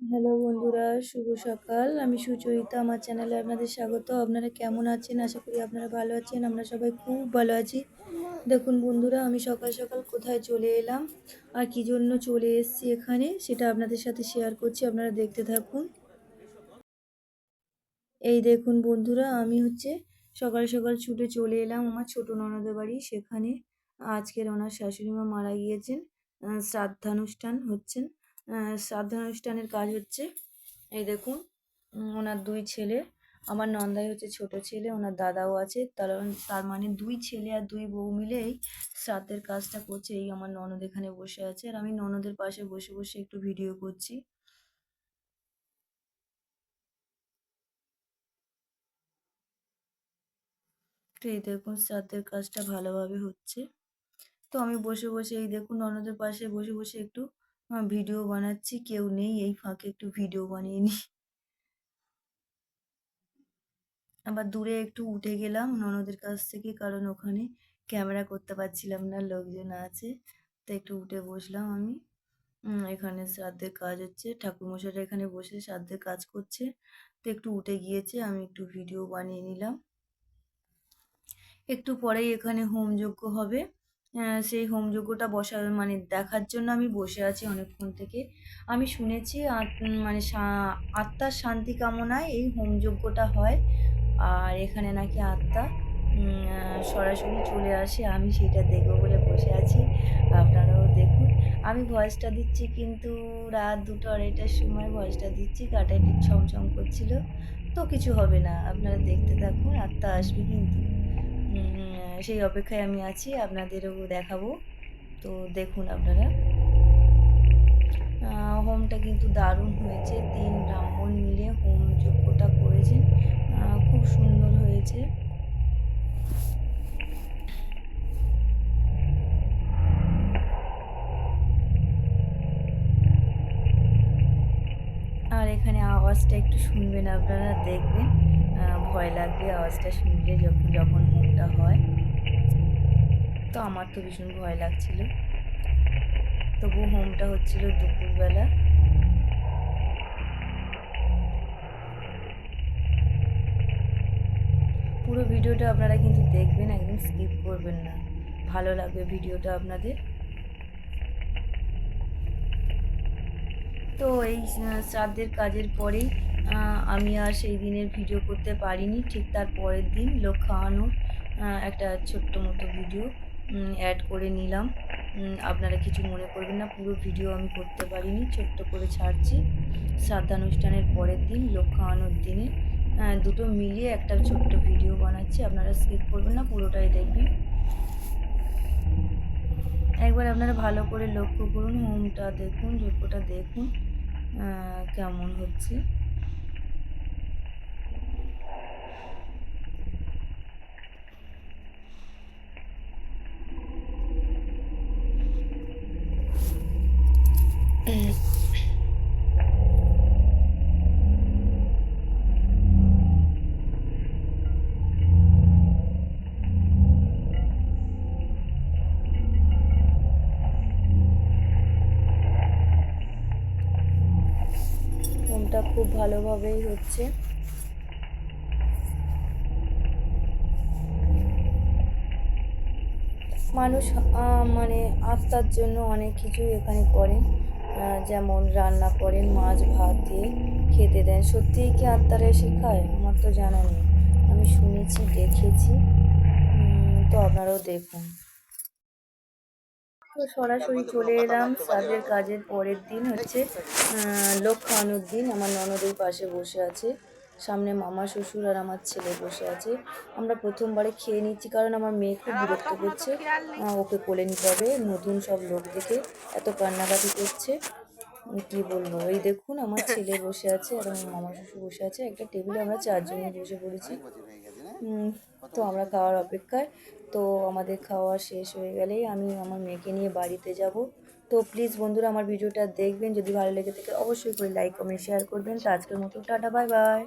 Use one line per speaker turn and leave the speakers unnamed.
Hello বন্ধুরা, শুভ সকাল। আমি সুচরিতা, আমার চ্যানেলে আপনাদের স্বাগত। আপনারা কেমন আছেন? আশা করি আপনারা ভালো আছেন। আমরা সবাই খুব ভালো আছি। দেখুন বন্ধুরা, আমি সকাল সকাল কোথায় চলে এলাম আর কি জন্য চলে এসেছি এখানে, সেটা আপনাদের সাথে শেয়ার করছি। আপনারা দেখতে থাকুন। এই দেখুন বন্ধুরা, আমি হচ্ছে সকাল সকাল ছুটে চলে এলাম আমার ছোট ননদের বাড়ি। সেখানে আজকের ওনার শাশুড়ি মা মারা গিয়েছেন শ্রাদ্ধানুষ্ঠান হচ্ছেন। শ্রাদ্ধানুষ্ঠানের কাজ হচ্ছে। এই দেখুন ওনার দুই ছেলে। আমার নন্দাই হচ্ছে ছোট ছেলে, ওনার দাদাও আছে। তার তার মানে দুই ছেলে আর দুই বউ মিলে এই শ্রাদ্ধের কাজটা করছে। এই আমার ননদ এখানে বসে আছে। আর আমি ননদের পাশে বসে বসে একটু ভিডিও করছি। তো এই দেখুন শ্রাদ্ধের কাজটা ভালোভাবে হচ্ছে। তো আমি বসে বসে, এই দেখুন, ননদের পাশে বসে বসে একটু ভিডিও বানাচ্ছি, কেউ নেই, এই ফাঁকে একটু ভিডিও বানিয়ে নিই। আবার দূরে একটু উঠে গেলাম ননদের কাছ থেকে, কারণ ওখানে ক্যামেরা করতে পারছিলাম না, লোকজন আছে, তো একটু উঠে বসলাম আমি। এখানে শ্রাদ্ধের কাজ হচ্ছে, ঠাকুরমশাইরা এখানে বসে শ্রাদ্ধের কাজ করছে, তো একটু উঠে গিয়েছে, আমি একটু ভিডিও বানিয়ে নিলাম। একটু পরেই এখানে হোম হোমযজ্ঞ হবে। সেই হোমযজ্ঞটা বসা মানে দেখার জন্য আমি বসে আছি অনেকক্ষণ থেকে। আমি শুনেছি মানে আত্মার শান্তি কামনায় এই হোমযজ্ঞটা হয়। আর এখানে নাকি আত্মা সরাসরি চলে আসে। আমি সেটা দেখব বলে বসে আছি। আপনারাও দেখুন। আমি ভয়েসটা দিচ্ছি কিন্তু রাত দুটো আড়াইটার সময় ভয়েসটা দিচ্ছি। ঠিক ছমছম করছিল। তো কিছু হবে না। আপনারা দেখতে থাকুন, আত্মা আসবে কিন্তু। সেই অপেক্ষায় আমি আছি, আপনাদেরও দেখাবো। তো দেখুন আপনারা। হোমটা কিন্তু দারুণ হয়েছে, তিন ব্রাহ্মণ মিলে হোম যজ্ঞটা করেছেন খুব সুন্দর হয়েছে। আর এখানে আওয়াজটা একটু শুনবেন আপনারা, দেখবেন। ভয় লাগবে আওয়াজটা শুনলে যখন যখন হোমটা হয়। তো আমার তো ভীষণ ভয় লাগছিল। তবু হোমটা হচ্ছিল দুপুরবেলা। পুরো ভিডিওটা আপনারা কিন্তু দেখবেন, একদম স্কিপ করবেন না। ভালো লাগবে ভিডিওটা আপনাদের। তো এই শ্রাদ্ধের কাজের পরেই আমি আর সেই দিনের ভিডিও করতে পারিনি। ঠিক তার পরের দিন লোক খাওয়ানোর একটা ছোট্ট মতো ভিডিও অ্যাড করে নিলাম। আপনারা কিছু মনে করবেন না পুরো ভিডিও আমি করতে পারিনি ছোট্ট করে ছাড়ছি। শ্রাদ্ধানুষ্ঠানের পরের দিন লোক খাওয়ানোর দিনে আহ, দুটো মিলিয়ে একটা ছোট্ট ভিডিও বানাচ্ছি আপনারা স্কিপ করবেন না পুরোটাই দেখবেন। একবার আপনারা ভালো করে লক্ষ্য করুন হোমটা দেখুন যজ্ঞটা দেখুন কেমন হচ্ছে। হোমটা খুব ভালোভাবেই হচ্ছে। মানুষ মানে আত্মার জন্য অনেক কিছু এখানে করেন। যেমন রান্না করেন, মাছ ভাত দিয়ে খেতে দেন। সত্যিই কি আত্মারা শেখায়? আমার তো জানা নেই। আমি শুনেছি, দেখেছি। তো আপনারাও দেখুন। তো সরাসরি চলে এলাম শ্রাদ্ধের কাজের পরের দিন হচ্ছে লোক খাওয়ানোর দিন আমার ননদের পাশে বসে আছে। সামনে মামা শ্বশুর আর আমার ছেলে বসে আছে। আমরা প্রথমবারে খেয়ে নিচ্ছি কারণ আমার মেয়ে খুব বিরক্ত করছে। ওকে কোলে নিতে হবে। নতুন সব লোক দেখে এত কান্নাকাটি করছে। কি বলব? এই দেখুন আমার ছেলে বসে আছে আর আমার মামা শ্বশুর বসে আছে। একটা টেবিলে আমরা চারজনে বসে পড়েছি। তো আমরা খাওয়ার অপেক্ষায়। তো আমাদের খাওয়া শেষ হয়ে গেলেই আমি আমার মেয়েকে নিয়ে বাড়িতে যাব। তো প্লিজ বন্ধুরা আমার ভিডিওটা দেখবেন। যদি ভালো লেগে থাকে অবশ্যই করে লাইক কমেন্ট শেয়ার করবেন। তো আজকের মতো টাটা বাই বাই